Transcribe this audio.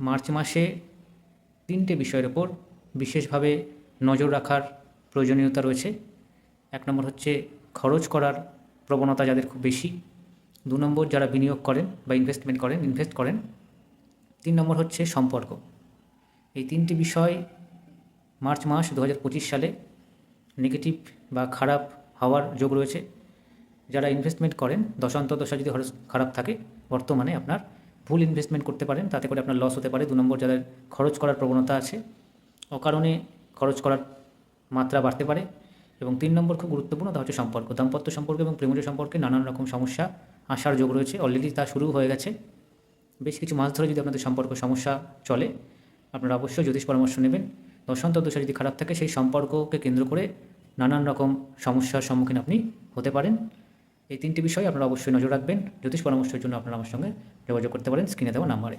March মাসে তিনটে বিষয়ের ওপর বিশেষভাবে নজর রাখার প্রয়োজনীয়তা রয়েছে। এক নম্বর হচ্ছে খরচ করার প্রবণতা যাদের খুব বেশি। দু নম্বর যারা বিনিয়োগ করেন বা ইনভেস্টমেন্ট করেন ইনভেস্ট করেন। তিন নম্বর হচ্ছে সম্পর্ক। এই তিনটি বিষয় মার্চ মাস দু হাজার পঁচিশ সালে নেগেটিভ বা খারাপ হওয়ার যোগ রয়েছে। যারা ইনভেস্টমেন্ট করেন দশান্ত দশা যদি খারাপ থাকে, বর্তমানে আপনার ভুল ইনভেস্টমেন্ট করতে পারেন, তাতে করে আপনার লস হতে পারে। দু নম্বর যাদের খরচ করার প্রবণতা আছে, অকারণে খরচ করার মাত্রা বাড়তে পারে। এবং তিন নম্বর খুব গুরুত্বপূর্ণ, তা হচ্ছে সম্পর্ক। দাম্পত্য সম্পর্ক এবং প্রেমজ সম্পর্কে নানান রকম সমস্যা আসার যোগ রয়েছে। অলরেডি তা শুরু হয়ে গেছে। বেশ কিছু মাস ধরে যদি আপনাদের সম্পর্ক সমস্যা চলে, আপনারা অবশ্যই জ্যোতিষ পরামর্শ নেবেন। দশান্ত দশা যদি খারাপ থাকে, সেই সম্পর্ককে কেন্দ্র করে নানান রকম সমস্যার সম্মুখীন আপনি হতে পারেন। এই তিনটি বিষয় আপনারা অবশ্যই নজর রাখবেন। জ্যোতিষ পরামর্শের জন্য আপনারা আমার সঙ্গে যোগাযোগ করতে পারেন। স্ক্রিনে দেওয়া নাম্বারে।